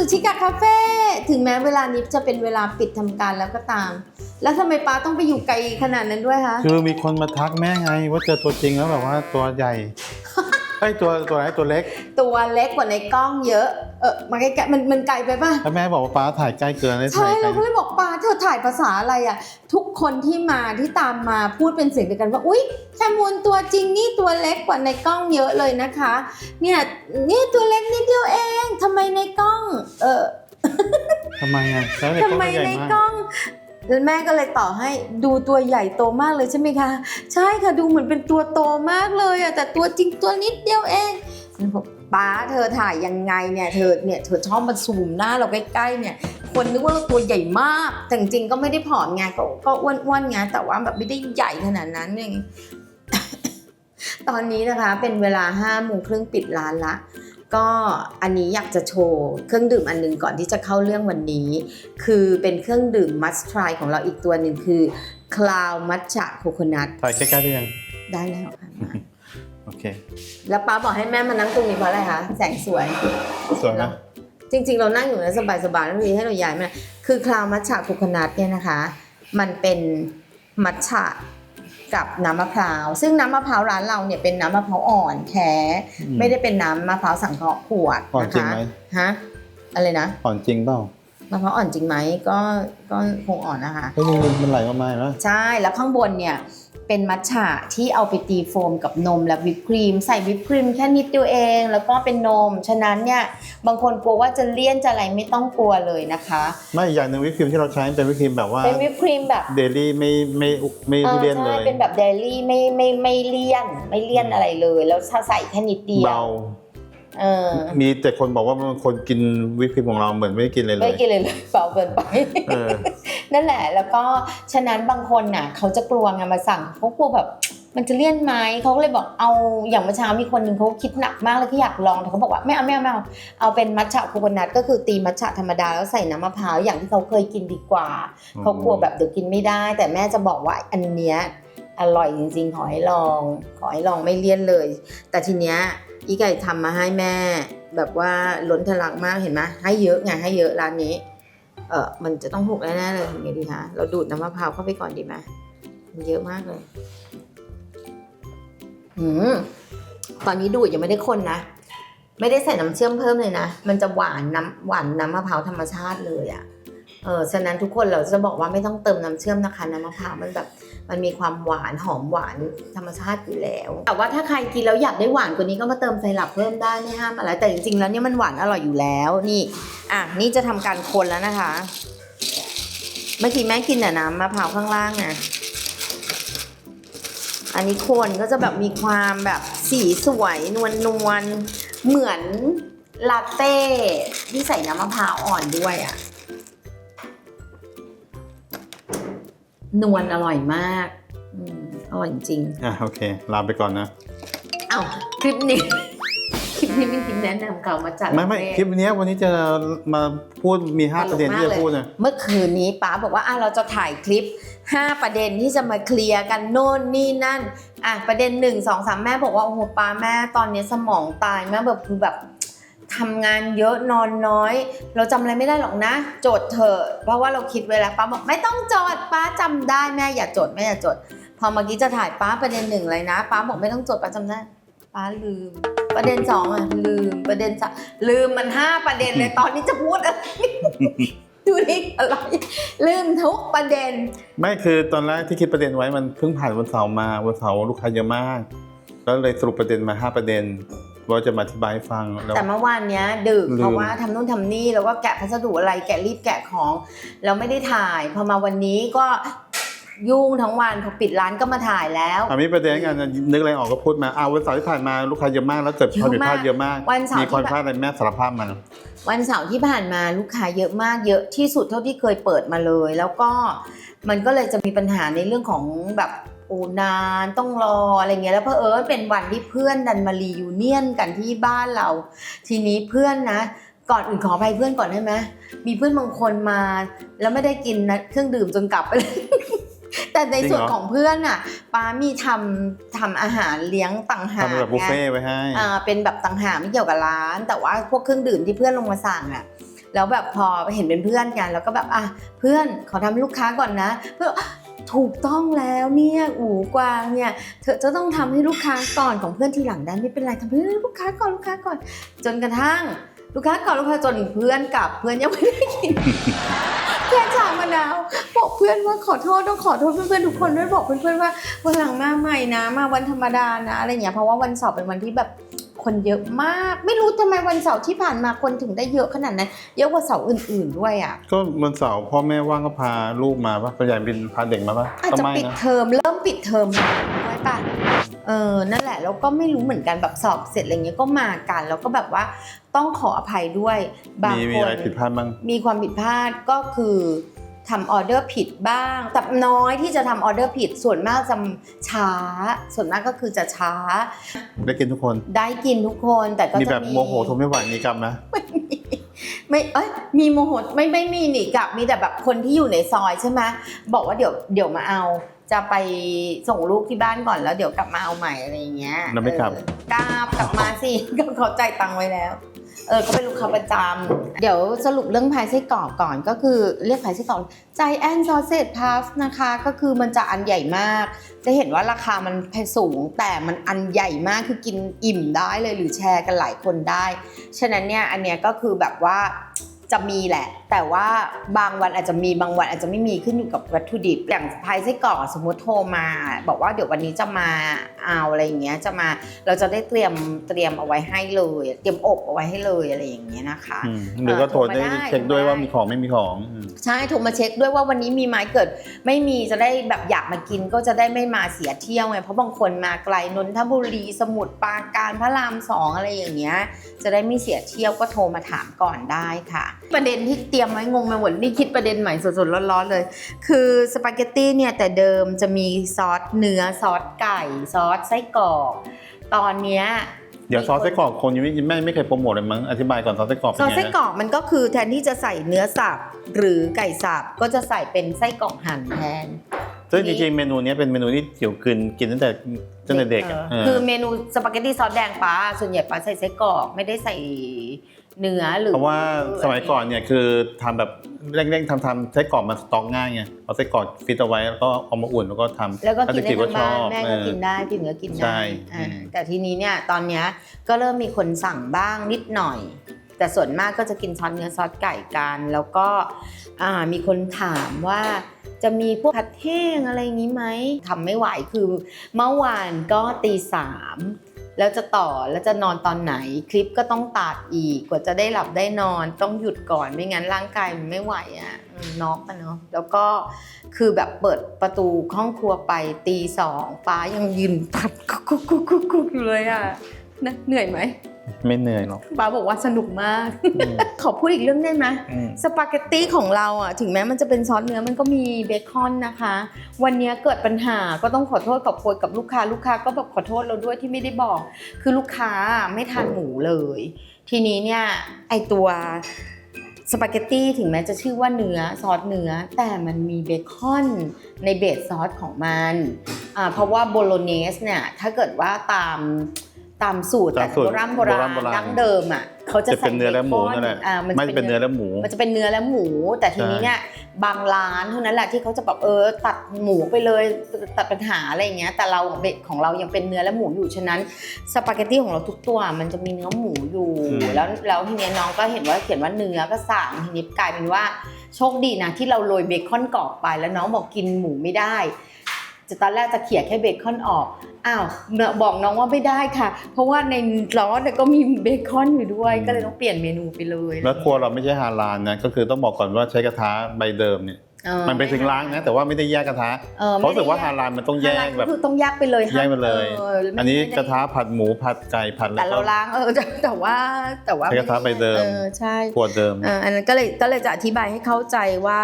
สุชิกะคาเฟ่ถึงแม้เวลานี้จะเป็นเวลาปิดทำการแล้วก็ตาม แล้วทำไมป้าต้องไปอยู่ไกลขนาดนั้นด้วยคะ คือมีคนมาทักแม่ไงว่าเจอตัวจริงแล้วแบบว่าตัวใหญ่ ไอ้ยตัวตัวไหนตัวเล็กตัวเล็กกว่าในกล้องเยอะ เออมาใกล้ๆมันมันไกลไปป่ะ แล้วแม่บอกว่าป้าถ่ายใกล้เกินได้ใช่ ถ่ายไกลเราก็เลยบอกป้าเธอถ่ายภาษาอะไรอะ ทุกคนที่มาที่ตามมาพูดเป็นเสียงเดียวกันว่า อุ๊ยแคมูลตัวจริงนี่ตัวเล็กกว่าในกล้องเยอะเลยนะคะ เนี่ยนี่ตัวเล็กนิดเดียวเองทำไมในกล้อง เออทำไมอะแล้วในทำกล้องไมใหญ่ในมากกล้อง แล้วแม่ก็เลยต่อให้ดูตัวใหญ่โตมากเลยใช่ไหมคะ ใช่ค่ะดูเหมือนเป็นตัวโตมากเลยอะแต่ตัวจริงตัวนิดเดียวเองบอกป้าเธอถ่ายยังไงเนี่ยเธอเนี่ยเธอชอบมาซูมหน้าเราใกล้ๆเนี่ยคนนึกว่าเราตัวใหญ่มากแต่จริงๆก็ไม่ได้ผอมไงก็ก็อ้วนๆไงแต่ว่าแบบไม่ได้ใหญ่ขนาดนั้นเองตอนนี้นะคะเป็นเวลาห้าโมงครึ่งปิดร้านละ ก็อันนี้อยากจะโชว์เครื่องดื่มอันหนึงก่อนที่จะเข้าเรื่องวันนี้ คือเป็นเครื่องดื่ม must try ของเราอีกตัวหนึ่งคือ Cloud Matcha Coconut ถ่ายใกล้ๆได้ยังได้แล้วค่ะโอเค แล้วป้าบอกให้แม่มานั่งตรงนี้เพราะอะไรคะแสงสวยสวยไหมจริงๆ เรานั่งอยู่ในสบายๆแล้วทีให้เราย้ายมาคือคลาวมัทฉะโคโคนัทเนี่ยนะคะ มันเป็นมัทฉะ กับน้ำมะพร้าว ซึ่งน้ำมะพร้าวร้านเราเนี่ยเป็นน้ำมะพร้าวอ่อนแท้อืม ไม่ได้เป็นน้ำมะพร้าวสังเคราะห์ขวดอ่อนนะจริงคะไหมฮะอะไรนะอ่อนจริงเปล่ามะพร้าวอ่อนจริงไหมก็ก็คงอ่อนนะคะ เฮ้ยมันมันไหลออกมาเห็นไหมใช่แล้วข้างบนเนี่ย เป็นมัทฉะที่เอาไปตีโฟมกับนมและวิปครีม ใส่วิปครีมแค่นิดเดียวเอง แล้วก็เป็นนม ฉะนั้นเนี่ยบางคนกลัวว่าจะเลี่ยนจะอะไรไม่ต้องกลัวเลยนะคะ ไม่อีกอย่างหนึ่งวิปครีมที่เราใช้เป็นวิปครีมแบบว่าเป็นวิปครีมแบบเดลี่ไม่ไม่ไม่เอไม่อเลี่ยนเลใช่ยเป็นแบบเดลี่ไม่ไม่ไม่เลี่ยนไม่เลี่ยนอะไรเลย แล้วถ้าใส่แค่นิดเดียวเบาเออมีแต่คนบอกว่าบางคนกินวิปครีมของเราเหมือนไม่ได้กินเลยเลไม่ยกินเลยเลยเบาเกินไปเออ นั่นแหละ แล้วก็ฉะนั้นบางคนน่ะเขาจะกลัวไงมาสั่งเขากลัวแบบมันจะเลี่ยนไหมเขาก็เลยบอกเอาอย่างเมื่อเช้ามีคนหนึ่งเขาคิดหนักมากเลยเขาอยากลองแต่เขาบอกว่าไม่เอาไม่เอาไม่เอาเอาเป็นมัทฉะโคโคนัทก็คือตีมัทฉะธรรมดาแล้วใส่น้ำมะพร้าวอย่างที่เขาเคยกินดีกว่าอืมเขากลัวแบบเดี๋ยวกินไม่ได้ แต่แม่จะบอกว่าอันเนี้ยอร่อยจริงๆ ขอให้ลอง ขอให้ลองไม่เลี่ยนเลย แต่ทีเนี้ยอีไก่ทำมาให้แม่ แบบว่าล้นทะลักมากเห็นไหมให้เยอะไงให้เยอะร้านนี้ เออมันจะต้องหกแน่ๆเลยทำไงดีคะเราดูดน้ำมะพร้าวเข้าไปก่อนดีไหมมันเยอะมากเลยอืมตอนนี้ดูดยังไม่ได้คนนะไม่ได้ใส่น้ำเชื่อมเพิ่มเลยนะ มันจะหวานน้ำหวานน้ำมะพร้าวธรรมชาติเลยอะ่ะ เออฉะนั้นทุกคนเราจะบอกว่าไม่ต้องเติมน้ำเชื่อมนะคะน้ำมะพร้าวมันแบบมันมีความหวานหอมหวานธรรมชาติอยู่แล้ว แต่ว่าถ้าใครกินแล้วอยากได้หวานกว่านี้ก็มาเติมไซรัปเพิ่มได้ไม่ห้ามอะไร แต่จริงๆแล้วเนี่ยมันหวานอร่อยอยู่แล้วนี่อะนี่จะทำการคนแล้วนะคะ เมื่อกี้แม่กินแต่น้ำมะพร้าวข้างล่างนะอันนี้คนก็จะแบบมีความแบบสีสวยนวลนวลเหมือนลาเต้ที่ใส่น้ำมะพร้าวอ่อนด้วยอะ่ะ นวลอร่อยมากอืมอร่อยจริงอะโอเค ลาไปก่อนนะ เอ้าคลิปนี้ คลิปนี้เป็นคลิปแนะนำเขามาจากไม่ไม่ลาเต้คลิปเนี้ยวันนี้จะมาพูดมีห้าประเด็นที่จะพูดนะเมื่อคืนนี้ป๊าบอกว่าอะเราจะถ่ายคลิป5ประเด็นที่จะมาเคลียร์กันโน่นนี่นั่นอะประเด็นหนึ่งสองสามแม่บอกว่าโอ้โหป๊าแม่ตอนนี้สมองตายแม่แบบคือแบบ ทำงานเยอะนอนน้อย เราจำอะไรไม่ได้หรอกนะโจทย์เถอะเพราะว่าเราคิดไว้แล้วป๊าบอกไม่ต้องจดป๊าจำได้แม่อย่าจดแม่อย่าจด พอเมื่อกี้จะถ่ายป๊าประเด็นหนึ่งเลยนะป๊าบอกไม่ต้องจดป๊าจำได้ป๊าลืม ประเด็นสองอะลืมประเด็นสามลืมมันห้าประเด็นเลยตอนนี้จะพูดอะไร ดูนี่อะไรลืมทุกประเด็น ไม่คือตอนแรกที่คิดประเด็นไว้มันเพิ่งผ่านวันเสาร์มาวันเสาร์ลูกค้าเยอะมาก แล้วเลยสรุปประเด็นมาห้าประเด็น ว่าจะมาอธิบายให้ฟังแล้ว แต่เมื่อวานเนี้ยดึกลืม เพราะว่าทำนู่นทำนี่แล้วก็แกะพัสดุอะไรแกะรีบแกะของเราไม่ได้ถ่ายพอมาวันนี้ก็ยุ่งทั้งวันพอปิดร้านก็มาถ่ายแล้ว อะมีประเด็นกันนึกอะไรออกก็พูดมาอ่าวันเสาร์ที่ผ่านมาลูกค้าเยอะมากแล้วเกิดความผิดพลาดเยอะมากวันเสาร์มีความที่พลาดอะไรแม่สารภาพมัน วันเสาร์ที่ผ่านมาลูกค้าเยอะมากเยอะที่สุดเท่าที่เคยเปิดมาเลย แล้วก็มันก็เลยจะมีปัญหาในเรื่องของแบบ โอ้นานต้องรออะไรเงี้ยแล้วเพอเออเป็นวันที่เพื่อนดันมารียูเนียนกันที่บ้านเรา ทีนี้เพื่อนนะ ก่อนอื่นขออภัยเพื่อนก่อนได้ไหมมีเพื่อนบางคนมา แล้วไม่ได้กินนะเครื่องดื่มจนกลับไปเลยแต่ในส่วนจริงเหรอของเพื่อนน่ะป้ามีทำทำอาหารเลี้ยงต่างหากทำแบบบุฟไงเฟ่ต์ไว้ให้อ่าเป็นแบบต่างหากไม่เกี่ยวกับร้าน แต่ว่าพวกเครื่องดื่มที่เพื่อนลงมาสั่งอะแล้วแบบพอเห็นเป็นเพื่อนกันแล้วก็แบบอะเพื่อนขอทำให้ลูกค้าก่อนนะ เพื่อน ถูกต้องแล้วเนี่ยอูกวางเนี่ยเธอจะต้องทำให้ลูกค้าก่อนของเพื่อนทีหลังได้ไม่เป็นไรทำให้ลูกค้าก่อนลูกค้าก่อน จนกระทั่ง ลูกค้าก่อนลูกค้าจนเพื่อนกลับเพื่อนยังไม่ได้กินแค่อนชามะนาวบอกเพื่อนว่าขอโทษต้องขอโทษเพื่อนๆทุกคนด้วยบอกเพื่อนๆว่าวันหลังมาใหม่นะมาวันธรรมดานะอะไรอย่างเงี้ยเพราะว่าวันสาร์เป็นวันที่แบบ คนเยอะมาก ไม่รู้ทำไมวันเสาร์ที่ผ่านมาคนถึงได้เยอะขนาดนั้นเยอะกว่าเสาร์อื่น ๆ ด้วยอะก็วันเสาร์พ่อแม่ว่างก็พาลูกมาปะส่วนใหญ่เป็นพาเด็กมาปะอาจก็จะไม่ปิดนะเทอมเริ่มปิดเทอมด้วยป่ะเออนั่นแหละแล้วก็ไม่รู้เหมือนกันแบบสอบเสร็จอะไรเงี้ยก็มากัน แล้วก็แบบว่าต้องขออภัยด้วยบางมีคมีนอะไรผิดพลาดบ้าง มีความผิดพลาดก็คือ ทำออเดอร์ผิดบ้าง แต่น้อยที่จะทำออเดอร์ผิด ส่วนมากจะช้า ส่วนมากก็คือจะช้า ได้กินทุกคน ได้กินทุกคน แต่ก็มีจะแบบโมโหทนไม่ไหวมีกรรมนะไม่เอ้ยมีโมโหไม่ไม่มีหนีกลับมีแต่แบบคนที่อยู่ในซอยใช่ไหมบอกว่าเดี๋ยวเดี๋ยวมาเอา จะไปส่งลูกที่บ้านก่อนแล้วเดี๋ยวกลับมาเอาใหม่อะไรอย่างเงี้ยแล้วไม่กลับ เออกลับกลับมาสิ ก็เขาจ่ายตังค์ไว้แล้ว เออก็เป็นลูกค้าประจำเดี๋ยวสรุปเรื่องพายไส้กรอกก่อนก็คือเรียกพายไส้กรอกใจแอนซอสเซจพัฟนะคะ ก็คือมันจะอันใหญ่มาก จะเห็นว่าราคามันแพงสูง แต่มันอันใหญ่มากคือกินอิ่มได้เลยหรือแชร์กันหลายคนได้ ฉะนั้นเนี่ยอันเนี้ยก็คือแบบว่าจะมีแหละแต่ว่าบางวันอาจจะมีบางวันอาจจะไม่มีขึ้นอยู่กับวัตถุดิบ อย่างพายไส้กรอกสมมติโทรมา บอกว่าเดี๋ยววันนี้จะมาเอาอะไรอย่างเงี้ยจะมาเราจะได้เตรียมเตรียมเอาไว้ให้เลย เตรียมอบเอาไว้ให้เลยอะไรอย่างเงี้ยนะคะอืมหรือก็โทรได้โทรมาได้เช็คด้วยโทรมาว่าได้มีของไม่มีของอืมใช่โทรมาเช็คด้วยว่าวันนี้มีไหมเกิด ไม่มีจะได้แบบอยากมากินก็จะได้ไม่มาเสียเที่ยวไงเพราะบางคนมาไกลนนทบุรีสมุทรปราการพระรามสองอะไรอย่างเงี้ยจะได้ไม่เสียเที่ยวก็โทรมาถามก่อนได้ค่ะ ประเด็นที่เตรียมไว้งงไปหมดนี่คิดประเด็นใหม่สดๆร้อนๆเลย คือสปาเกตตี้เนี่ยแต่เดิมจะมีซอสเนื้อซอสไก่ซอสไส้กรอกตอนเนี้ยเดี๋ยวซอสไส้กรอกคนยังไม่ไม่ไม่เคยโปรโมทเลยมั้งอธิบายก่อนซอสไส้กรอกซเป็นอสไงไส้กรนะอกมันก็คือแทนที่จะใส่เนื้อสับหรือไก่สับก็จะใส่เป็นไส้กรอกหั่นแทนซึ่งจริงๆเมนูเนี้ยเป็นเมนูที่จิ๋วกินกินตั้งแต่ตั้งแต่เด็กอะเออเออคือเมนูสปาเกตตี้ซอสแดงป้าส่วนใหญ่ป้าใส่ไส้กรอกไม่ได้ใส่ เนื้อหรือเพราะว่าสมัยก่อนเนี่ยคือทำแบบเร่งๆทำทำไส้กรอกมันสต็อกง่ายไงเอาไส้กรอกฟิตเอาไว้แล้วก็เอามาอุ่นแล้วก็ทำแล้วก็กินได้จิ๋วทั้งบ้านชอบแม่เอก็อกินได้พี่เหนือกินใช่ได้อ่าอืมแต่ทีนี้เนี่ยตอนเนี้ยก็เริ่มมีคนสั่งบ้างนิดหน่อย แต่ส่วนมากก็จะกินซอสเนื้อซอสไก่กันแล้วก็อ่ามีคนถามว่าจะมีพวกผัดแห้งอะไรอย่างนี้ไหมทำไม่ไหวคือเมื่อวานก็ตีสาม แล้วจะต่อแล้วจะนอนตอนไหน คลิปก็ต้องตัดอีกกว่าจะได้หลับได้นอน ต้องหยุดก่อนไม่งั้นร่างกายมันไม่ไหวอะน็อกอะเนาะแล้วก็คือแบบเปิดประตูห้องครัวไปตีสองฟ้ายังยืนตัดกุกกุ๊กกุ๊กกุ๊กกุ๊กอยู่เลยอะนะเหนื่อยไหม ไม่เหนื่อยหรอกฟ้าบอกว่าสนุกมากอืมขอพูดอีกเรื่องได้ไหมอืมสปาเกตตี้ของเราอะถึงแม้มันจะเป็นซอสเนื้อมันก็มีเบคอนนะคะ วันนี้เกิดปัญหาก็ต้องขอโทษขอโพยกับลูกค้าลูกค้าก็แบบขอโทษเราด้วยที่ไม่ได้บอก คือลูกค้าไม่ทานหมูเลย ทีนี้เนี่ยไอตัวสปาเกตตี้ถึงแม้จะชื่อว่าเนื้อซอสเนื้อ แต่มันมีเบคอนในเบสซอสของมันอ่าเพราะว่าโบโลเนสเนี่ยถ้าเกิดว่าตาม ตามสูตรตามสูตรโบราณโบราณโบราณโบราณ ดั้งเดิมอะเขาจะจะใส่เป็นเนื้อและหมูนั่นแหละอ่ามันไม่จะเป็นเนื้อและหมู มันจะเป็นเนื้อและหมู แต่ทีนี้เนี่ยบางร้านเท่านั้นแหละที่เขาจะแบบเออตัดหมูไปเลยตัดปัญหาอะไรอย่างเงี้ยแต่เราเบ็ดของเรายังเป็นเนื้อและหมูอยู่ฉะนั้นสปาเกตตี้ของเราทุกตัวมันจะมีเนื้อหมูอยู่อืมแล้วแล้วทีเนี้ยน้องก็เห็นว่าเขียนว่าเนื้อก็สั่งทีนี้กลายเป็นว่าโชคดีนะที่เราโรยเบคอนกรอบไปแล้วน้องบอกกินหมูไม่ได้ จะตอนแรกจะเขี่ยแค่เบคอนออก อ้าวบอกน้องว่าไม่ได้ค่ะ เพราะว่าในร้อนเนี่ยก็มีเบคอนอยู่ด้วยอืมก็เลยต้องเปลี่ยนเมนูไปเลย แล้วครัวเราไม่ใช่ฮาลาลนะ ก็คือต้องบอกก่อนว่าใช้กระทะใบเดิมเนี่ย ออมันไปถึงล้างนะ แต่ว่าไม่ได้แยกกระทะออเพราะรู้สึกว่าไม่ฮาได้ลาลมันต้องแยกแบบ คือต้องแยกไปเลยแยกไปเลยออไม่อันนี้ไม่ได้กระทะผัดหมูผัดไก่ผัดแต่แล้วเราก็ ล้างเออแต่แต่ว่าแต่ว่าใช้กระทะใบเดิม ออใช่ครัวเดิมเอออันนั้นก็เลยก็เลยจะอธิบายให้เข้าใจว่า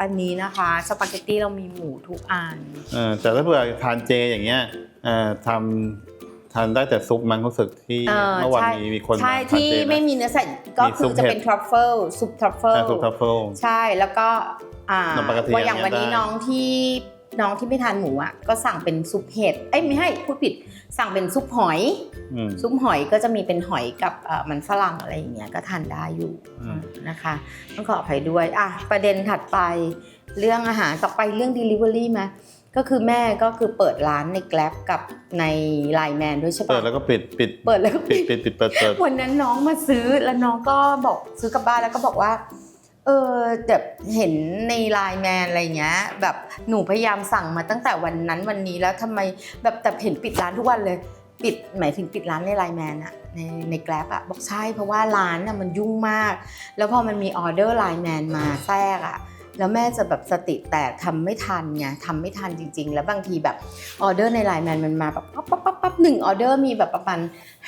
อันนี้นะคะสปาเกตตี้เรามีหมูทุกอัน เออแต่ถ้าเผื่อทานเจอย่างเงี้ยเอ่อทำทานได้แต่ซุปมันรู้สึกที่เออเมื่อวานใช่มีมีคนใช่มาทานที่เจนะ ไม่มีเนื้อสัตว์ก็มีคืซุอปจะเห็ด เป็นทรัฟเฟิลซุปทรัฟเฟิลอ่าซุปทัฟเฟิล ใช่แล้วก็ อ่าขนมปังกระเทียมว่าอย่างวันนี้ได้ น้องที่น้องที่ไม่ทานหมูอะก็สั่งเป็นซุปเห็ดเอ้ยไม่ให้พูดผิดสั่งเป็นซุปหอย อืม ซุปหอยก็จะมีเป็นหอยกับเอ่อมันฝรั่งอะไรอย่างเงี้ยก็ทานได้อยู่อืม นะคะต้องขออภัยด้วยอะประเด็นถัดไปเรื่องอาหารต่อไปเรื่อง Delivery ไหมก็คือแม่ก็คือเปิดร้านใน Grab กับใน Line Man ด้วยใช่ปะเปิดแล้วก็ปิดปิดเปิดแล้วก็ปิปิด ดปิดปิดเปิดเปิดวันนั้นน้องมาซื้อแล้วน้องก็บอกซื้อกลับบ้านแล้วก็บอกว่า เออแบบเห็นในไลน์แมนอะไรเงี้ย แบบหนูพยายามสั่งมาตั้งแต่วันนั้นวันนี้แล้วทำไมแบบแต่เห็นปิดร้านทุกวันเลย ปิดหมายถึงปิดร้านในไลน์แมนอะในในแกลบอะบอกใช่เพราะว่าร้านอะมันยุ่งมาก แล้วพอมันมีออเดอร์ไลน์แมนมาแทรกอะ แล้วแม่จะแบบสติแตกทำไม่ทันไงทำไม่ทันจริง ๆ แล้วบางทีแบบออเดอร์ในไลน์แมนมันมาแบบปั๊บปั๊บปั๊บปั๊บหนึ่งออเดอร์มีแบบประมาณ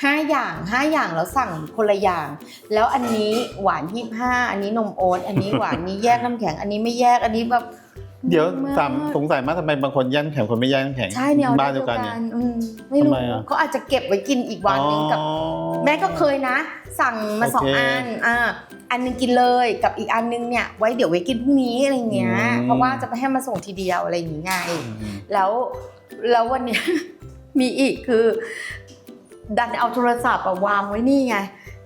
ห้าอย่างห้าอย่างแล้วสั่งคนละอย่าง แล้วอันนี้หวานยี่ห้าอันนี้นมโอ๊ตอันนี้หวานนี้แยกน้ำแข็งอันนี้ไม่แยกอันนี้แบบ เดี๋ยวมากสามสงสัยมากทำไมบางคนแย่งแข็งคนไม่แย่งแข็งใช่เนี่ยบ้านเดียวกันเนี่ยอืมไม่รู้ทำไมอะเขาอาจจะเก็บไว้กินอีกวันหนึงกับอ๋อแม่ก็เคยนะ สั่งมาสองโอเคอันอ่าอันหนึงกินเลยกับอีกอันนึงเนี่ยไว้เดี๋ยวไว้กินพรุ่งนี้อะไรเงี้ยอืมเพราะว่าจะไปให้มาส่งทีเดียวอะไรอย่างงี้ไงอืมแล้วแล้ววันเนี้ยมีอีกคือ ดันเอาโทรศัพท์อะวางไว้นี่ไง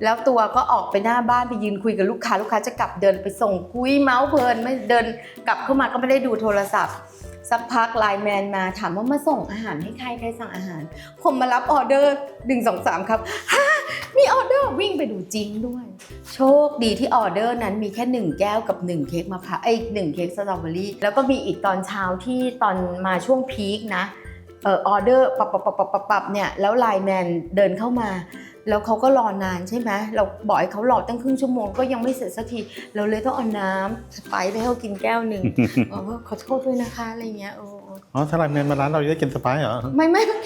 แล้วตัวก็ออกไปหน้าบ้านไปยืนคุยกับลูกค้าลูกค้าจะกลับเดินไปส่งคุยเมาส์เพลินไม่เดินกลับเข้ามาก็ไม่ได้ดูโทรศัพท์ สักพักไลน์แมนมาถามว่ามาส่งอาหารให้ใครใครสั่งอาหาร ผมมารับออเดอร์หนึ่งสองสามครับฮะมีออเดอร์วิ่งไปดูจริงด้วย โชคดีที่ออเดอร์นั้นมีแค่หนึ่งแก้วกับหนึ่งเค้กมะพร้าวไอ้หนึ่งเค้กสตรอเบอรี่แล้วก็มีอีกตอนเช้าที่ตอนมาช่วงพีคนะเออออเดอร์ปับปับปับปับปับปับเนี่ยแล้วไลน์แมนเดินเข้ามา แล้วเขาก็รอนานใช่ไหมเราบอกให้เขารอตั้งครึ่งชั่วโมงก็ยังไม่เสร็จสักที เราเลยต้องเอาน้ำสไปซ์ไปให้เขากินแก้วหนึ่งเออขอโทษด้วยนะคะอะไรเงี้ยโอ้อ๋อถ้าไลน์แมนมาร้านเราจะได้กินสไปซ์เหรอไม่ไม่ไม่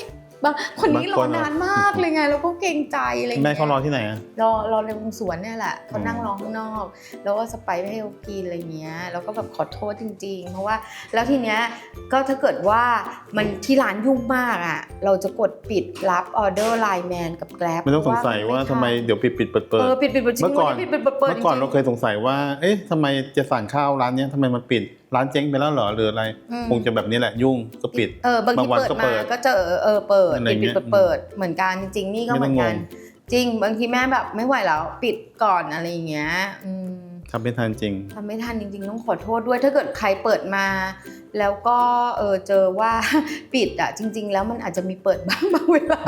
บางคนนี้รบางอคนเหรอนานมากเลยไงเราก็เกรงใจอะไรงี้ยแม่เขารอที่ไหนอะรอรอในวงสวนเนี่ยแหละเขาอืมนั่งรอข้างนอก แล้วก็สไปซ์ไปให้เขากินอะไรเงี้ยแล้วก็แบบขอโทษจริง ๆ เพราะว่าแล้วทีเนี้ยก็ถ้าเกิดว่ามันที่ร้านยุ่งมากอะเราจะกดปิดรับออเดอร์ไลน์แมนกับแกร็บไม่ต้องสงสัยว่าทำไมเดี๋ยวปิดปิดเปิดเปิเอดอปิดปิดปิดจริงเมื่อก่อนวันนี้ปิดปิดเปิดเมื่อก่อนจงๆเราเคยสงสัยว่าเอ๊ะทำไมจะสั่งข้าวร้านเนี้ยทำไมมันปิด ร้านเจ๊งไปแล้วเหรอหรืออะไร อืม คงจะแบบนี้แหละยุ่งก็ปิด เออบางทีบางวันเปิดก็เปิมาดก็เจอเออเปิดอะไรปิดเงี้ปิดยเปิดเปิดเหมือนกันจริงๆนี่ก็ไม่เหต้มือองนงกันจริง บางทีแม่แบบไม่ไหวแล้ว ปิดก่อนอะไรอย่างเงี้ยอืม ทำไม่ทันจริงทำไม่ทันจริง ๆ ต้องขอโทษด้วยถ้าเกิดใครเปิดมา แล้วก็เออเจอว่าปิดอะจริง ๆ แล้วมันอาจจะมีเปิดบ้างบางเวลา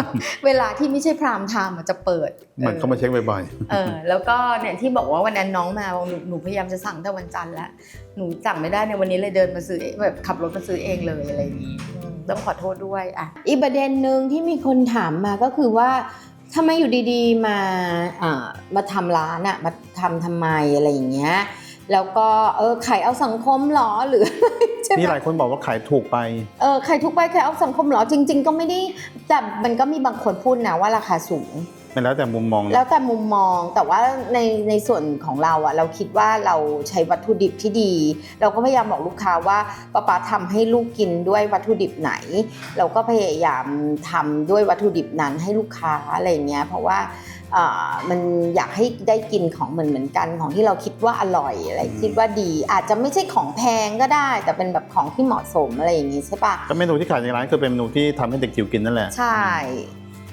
เวลาที่ไม่ใช่พรามไทม์อาจจะเปิดมันเข้ามาเช็คบ่อยเออแล้วก็เนี่ยที่บอกว่าวันนั้นน้องมาบอกหนูหนูพยายามจะสั่งแต่วันจันทร์แล้วหนูสั่งไม่ได้ในวันนี้เลยเดินมาซื้อเองแบบขับรถมาซื้อเองเลยอะไรอย่างนี้อืมต้องขอโทษด้วยอะอีกประเด็นหนึ่งที่มีคนถามมาก็คือว่า ทำไมอยู่ดีๆมาอ่ามาทำร้านอะมาทำทำไมอะไรอย่างเงี้ยแล้วก็เออขายเอาสังคมเหรอหรือใช่ๆไหมมีหลายคนบอกว่าขายถูกไปเออขายทุกใบขายเอาสังคมเหรอจริง ๆ ก็ไม่ได้แต่มันก็มีบางคนพูดนะว่าราคาสูง มันแล้วแต่มุมมองนะแล้วแต่มุมมองแต่ว่าในในส่วนของเราอะเราคิดว่าเราใช้วัตถุดิบที่ดี เราก็พยายามบอกลูกค้าว่าป้าป๊าทำให้ลูกกินด้วยวัตถุดิบไหน เราก็พยายามทำด้วยวัตถุดิบนั้นให้ลูกค้าอะไรอย่างเงี้ยเพราะว่าอ่ามันอยากให้ได้กินของเหมือนเหมือนกันของที่เราคิดว่าอร่อยอะไรคิดว่าดี อาจจะไม่ใช่ของแพงก็ได้ แต่เป็นแบบของที่เหมาะสมอะไรอย่างงี้ใช่ปะ ก็เมนูที่ขายในร้านคือเป็นเมนูที่ทำให้เด็กจิ๋วกินนั่นแหละ ใช่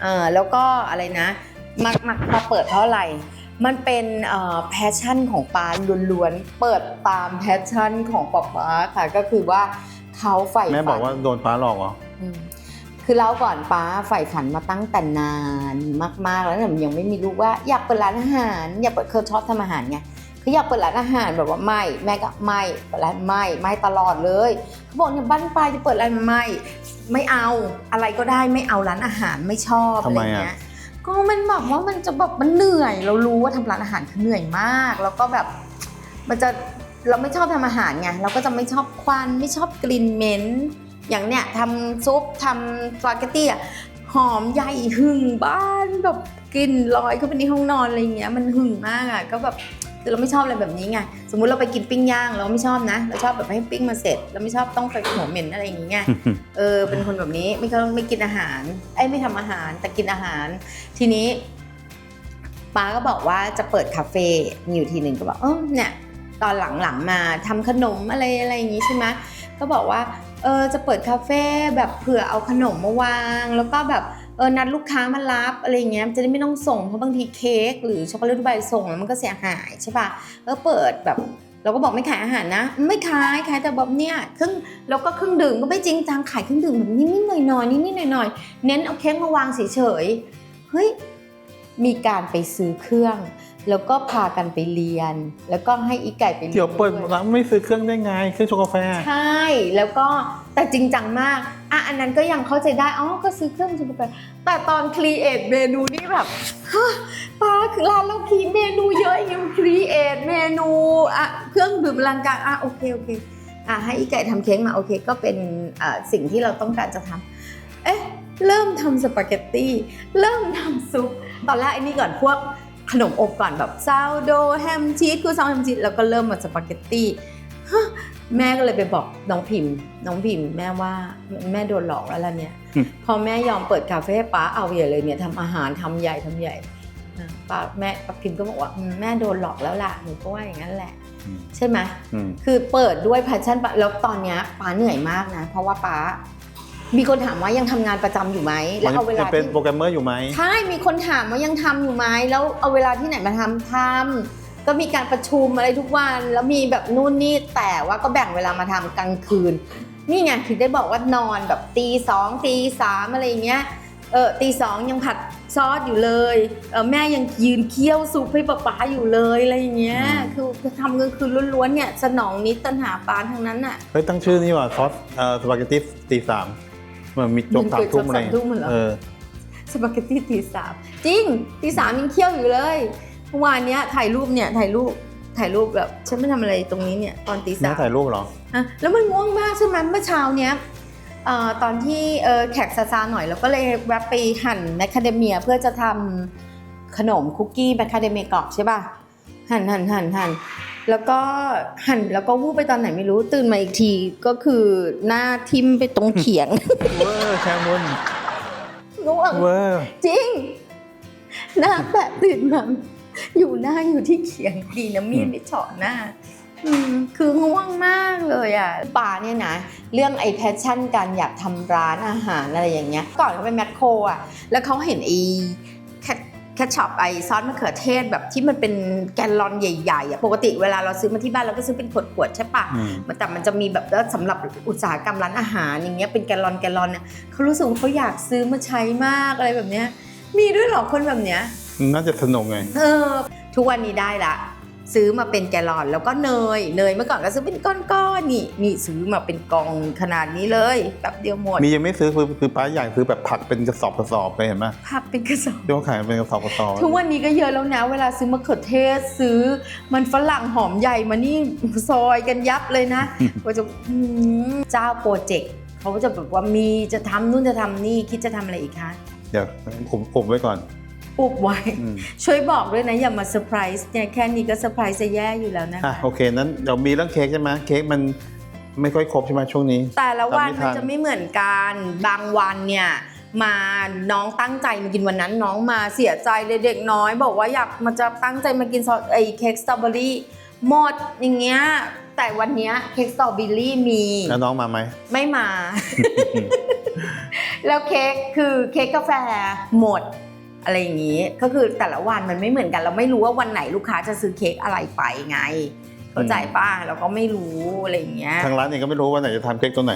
เออแล้วก็อะไรนะมามามาเปิดเพราะอะไร มันเป็นเอ่อแพชชั่นของปาล้วนๆ เปิดตามแพชชั่นของป๊าป๊าค่ะ ก็คือว่าเขาใฝ่ฝัน แม่บอกว่าโดนฟ้าหลอกเหรอ อืมคือเล่าก่อนป้าใฝ่ฝันมาตั้งแต่นานมากๆ แล้วแต่ยังไม่มีลูกว่าอยากเปิดร้านอาหาร อยากเปิดเคยชอบทำอาหารไงคืออยากเปิดร้านอาหารแบบว่าไม่แม่ก็ไม่เปิดร้านไม่ไม่ตลอดเลยเขาบอกเนี่ยบ้านปลายจะเปิดร้านไม่ ไม่เอาอะไรก็ได้ไม่เอาร้านอาหารไม่ชอบทำอะไรไมอะเงี้ยก็มันแบบว่ามันจะแบบมันเหนื่อย เรารู้ว่าทำร้านอาหารคือเหนื่อยมาก แล้วก็แบบมันจะเราไม่ชอบทำอาหารไงเราก็จะไม่ชอบควันไม่ชอบกลิ่นเหม็นอย่างเนี้ยทำซุปทำสปาเกตตี้อะหอมใหญ่หึ่งบ้านแบบกลิ่นลอยเข้าไปในห้องนอนอะไรเงี้ยมันหึ่งมากอะก็แบบ คือเราไม่ชอบอะไรแบบนี้ไงสมมุติเราไปกินปิ้งย่างเราไม่ชอบนะเราชอบแบบให้ปิ้งมาเสร็จ เราไม่ชอบต้องไปหัวเหม็นอะไรอย่างเงี้ยเออเป็นคนแบบนี้ไม่ก็ไม่กินอาหารไอ้ยไม่ทำอาหารแต่กินอาหาร ทีนี้ป้าก็บอกว่าจะเปิดคาเฟ่มีอยู่ทีหนึ่งก็บอกเออเนี่ยตอนหลังๆมาทำขนมอะไรอะไรอย่างงี้ใช่ไหมก็บอกว่าเอเออจะเปิดคาเฟ่แบบเผื่อเอาขนมมาวาง แล้วก็แบบ เออนัดลูกค้ามารับอะไรเงี้ยจะได้ไม่ต้องส่งเพราะบางทีเค้กหรือช็อกโกแลตใบส่งแล้วมันก็เสียหายใช่ปะแล้วเปิดแบบเราก็บอกไม่ขายอาหารนะ ไม่ขายขายแต่แบบเนี้ยเครื่องแล้วก็เครื่องดื่มก็ไม่จริงจังขายเครื่องดื่มแบบนิดๆหน่อยๆนิดๆหน่อยๆเน้นเอาเค้กมาวางเฉยๆเฮ้ยมีการไปซื้อเครื่อง แล้วก็พากันไปเรียน แล้วก็ให้อีไก่ไปเรียนเดี๋ยวเปิดด้วยร้านไม่ซื้อเครื่องได้ไงเครื่องชงกาแฟ ใช่แล้วก็แต่จริงจังมากอะอันนั้นก็ยังเข้าใจได้อ๋อก็ซื้อเครื่องซื้อไปแต่ตอนครีเอทเมนูนี่แบบฮะป้าคือร้านเราคีเมนูเยอะอย่างเงี้ยครีเอทเมนูอะเครื่องดื่มอลังการอะโอเคโอเคอะให้อีไก่ทำเค้กมาโอเค ก็เป็นอะสิ่งที่เราต้องการจะทำเอ๊ะเริ่มทำสปาเกตตี้เริ่มทำซุป ตอนแรกไอ้นี่ก่อนพวก ขนมอบก่อนแบบซาวโดแฮมชีสคูซาวแฮมชีสแล้วก็เริ่มมาสปาเกตตี้ฮะแม่ก็เลยไปบอกน้องพิมพ์ น้องพิมพ์ แม่ว่าแม่โดนหลอกแล้วล่ะเนี่ยอืมพอแม่ยอมเปิดคาเฟ่ให้ป้าเอาใหญ่เลยเนี่ยทำอาหารทำใหญ่ทำใหญ่นะป้าแม่ป้าพิมพ์ก็บอกว่าอืมแม่โดนหลอกแล้วล่ะหนูก็ว่าอย่างนั้นแหละอืมใช่ไหมอืมคือเปิดด้วยแพชชั่นป้าแล้วตอนเนี้ยป้าเหนื่อยมากนะ เพราะว่าป้า มีคนถามว่ายังทำงานประจำอยู่ไหมแล้วเอาเวลายังเป็นที่โปรแกรมเมอร์อยู่ไหมใช่มีคนถามว่ายังทำอยู่ไหมแล้วเอาเวลาที่ไหนมาทำทำก็มีการประชุมอะไรทุกวัน แล้วมีแบบนู่นนี่แต่ว่าก็แบ่งเวลามาทำกลางคืน นี่ไงถึงได้บอกว่านอนแบบตีสองตีสามอะไรอย่างเงี้ยเออตีสองยังผัดซอสอยู่เลยเออแม่ยังยืนเคี่ยวซุปให้ป๊าป๊าอยู่เลยอะไรอย่างเงี้ยอืมคือทำกลางคืนล้วนๆเนี่ยสนองนิดตันหาปานทั้งนั้นน่ะเฮ้ยตั้งชื่อนี่ว่าซอสเอ่อสปาเกตตี้ตีสาม มันมีจบมันสาเกิมดทุ่มจบอะไรสามทุ่มเหรอเออสปาเกตตี้ตีสามจริงตีสามยังเคี่ยวอยู่เลยเมื่อวานเนี้ยถ่ายรูปเนี่ยถ่ายรูปถ่ายรูปแบบฉันไม่ทำอะไรตรงนี้เนี่ยตอนตีแม่สามถ่ายรูปเหรออะแล้วมันง่วงมากใช่ไหมเมื่อเช้าเนี้ยเอ่อตอนที่เออแขกซาซาหน่อยแล้วก็เลยแวะไปหั่นแมคคาเดเมียเพื่อจะทำขนมคุกกี้แมคคาเดเมียกรอบใช่ป่ะ หั่นหั่นหั่นหั่น แล้วก็หั่นแล้วก็วูบไปตอนไหนไม่รู้ตื่นมาอีกทีก็คือหน้าทิ่มไปตรงเขียงเวอร์แคมุนง่วงเวอร์จริง หน้าแปะตื่นมาอยู่หน้าอยู่ที่เขียงดีนะมีดไม่เฉาะหน้าอืมคือง่วงมากเลยอะป่าเนี่ยนะ เรื่องไอ้แพชชั่นการอยากทำร้านอาหารอะไรอย่างเงี้ย ก่อนเขาไปแมคโครอะ แล้วเขาเห็นไอ้ แคทแคชช็อปไอ้ซอสมะเขือเทศแบบที่มันเป็นแกลลอนใหญ่ๆอะปกติเวลาเราซื้อมาที่บ้านเราก็ซื้อเป็นขวดๆใช่ปะอืมมันแต่มันจะมีแบบว่าสำหรับอุตสาหกรรมร้านอาหารอย่างเงี้ยเป็นแกลลอนแกลลอนเนี่ยเขารู้สึกว่าเขาอยากซื้อมาใช้มากอะไรแบบเนี้ยมีด้วยเหรอคนแบบเนี้ยน่าจะสนุกไงเออทุกวันนี้ได้ละ ซื้อมาเป็นแกลลอนแล้วก็เนยเนยเมื่อก่อนก็ซื้อเป็นก้อนๆนี่นี่ซื้อมาเป็นกองขนาดนี้เลยแป๊บเดียวหมดมียังไม่ซื้อคือคือป้าอยากซื้อแบบผักเป็นกระสอบกระสอบไปเห็นไหมผักเป็นกระสอบที่เขาขายเป็นกระสอบกระสอบทุกวันนี้ก็เยอะแล้วนะ เวลาซื้อมะเขือเทศซื้อมันฝรั่งหอมใหญ่มานี่ซอยกันยับเลยนะว่าจะอืมเจ้าโปรเจกต์เขาก็จะแบบว่ามีจะทำนู่นจะทำนี่คิดจะทำอะไรอีกคะเดี๋ยวผมผมไว้ก่อน อุบไว้ อืม ช่วยบอกด้วยนะอย่ามาเซอร์ไพรส์เนี่ยแค่นี้ก็เซอร์ไพรส์จะแย่อยู่แล้วนะอะคะโอเคนั้นเดี๋ยวมีเรื่องเค้กใช่ไหมเค้กมันไม่ค่อยครบใช่ไหมช่วงนี้ แต่ละวันทำไม่ทัมันนจะไม่เหมือนกันบางวันเนี่ยมาน้องตั้งใจมากินวันนั้นน้องมาเสียใจเลยเด็กน้อย บอกว่าอยากมาจะตั้งใจมากินซอสไอ้เค้กสตรอเบอรี่หมดอย่างเงี้ยแต่วันเนี้ยเค้กสตรอเบอรี่มี แล้วน้องมาไหม ไม่มา แล้วเค้กคือเค้กกาแฟหมด อะไรอย่างนี้ ก็คือแต่ละวันมันไม่เหมือนกัน เราไม่รู้ว่าวันไหนลูกค้าจะซื้อเค้กอะไรไปไง เข้าใจป้าเราก็ไม่รู้อะไรอย่างเงี้ยทางร้านเองก็ไม่รู้ว่าไหนจะทำเค้กตัวไหน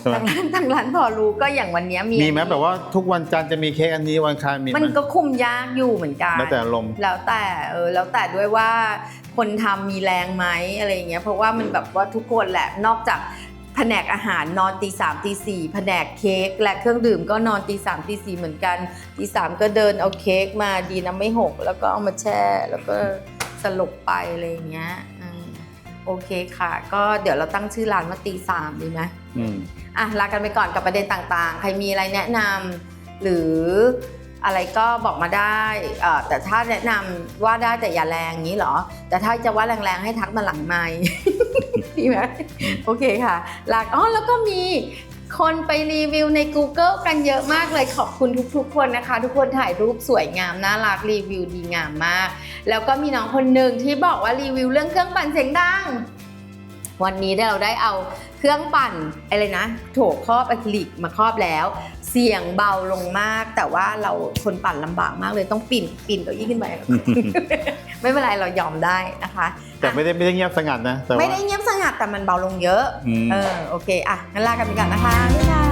ใช่ไหมทางร้านทางร้านพอรู้ก็อย่างวันเนี้ยมีมีไหมแบบว่าทุกวันจันทร์จะมีเค้กอันนี้วันอังคารมีไหมมันก็คุมยากอยู่เหมือนกัน แล้วแต่อารมณ์แล้วแต่เออแล้วแต่ด้วยว่าคนทำมีแรงไหมอะไรอย่างเงี้ยเพราะว่ามันแบบว่าทุกคนแหละนอกจาก แผนกอาหารนอนตีสามตีสี่แผนกเค้กและเครื่องดื่มก็นอนตีสามตีสี่เหมือนกันตีสามก็เดินเอาเค้กมาดีนะไม่หก แล้วก็เอามาแช่แล้วก็สลบไปอะไรอย่างเงี้ยอืมโอเคค่ะ ก็เดี๋ยวเราตั้งชื่อร้านว่าตีสามดีไหมอืมอะลากันไปก่อนกับประเด็นต่างๆ ใครมีอะไรแนะนำหรือ อะไรก็บอกมาได้เอ่อแต่ถ้าแนะนำว่าได้แต่อย่าแรงนี้เหรอ แต่ถ้าจะว่าแรงๆให้ทักมาหลังไมค์ดีไหมโอเคค่ะลากอ๋อแล้วก็มีคนไปรีวิวใน Google กันเยอะมากเลยขอบคุณทุกๆ คนนะคะ ทุกคนถ่ายรูปสวยงามน่ารักรีวิวดีงามมาก แล้วก็มีน้องคนหนึ่งที่บอกว่ารีวิวเรื่องเครื่องปั่นเสียงดัง วันนี้เราได้เอาเครื่องปั่นอะไรนะ โถครอบอะคริลิกมาครอบแล้ว เสียงเบาลงมาก แต่ว่าเราคนปั่นลำบากมากเลยต้องปิ่นปิ่นเก้าอี้ขึ้นไป ไม่เป็นไรเรายอมได้นะคะแต่ไม่ได้ไม่ได้เงียบสงัดนะแต่ว่าไม่ได้เงียบสงัดแต่มันเบาลงเยอะอืมเออโอเคอะงั้นลากันไปก่อนนะคะบ๊ายบาย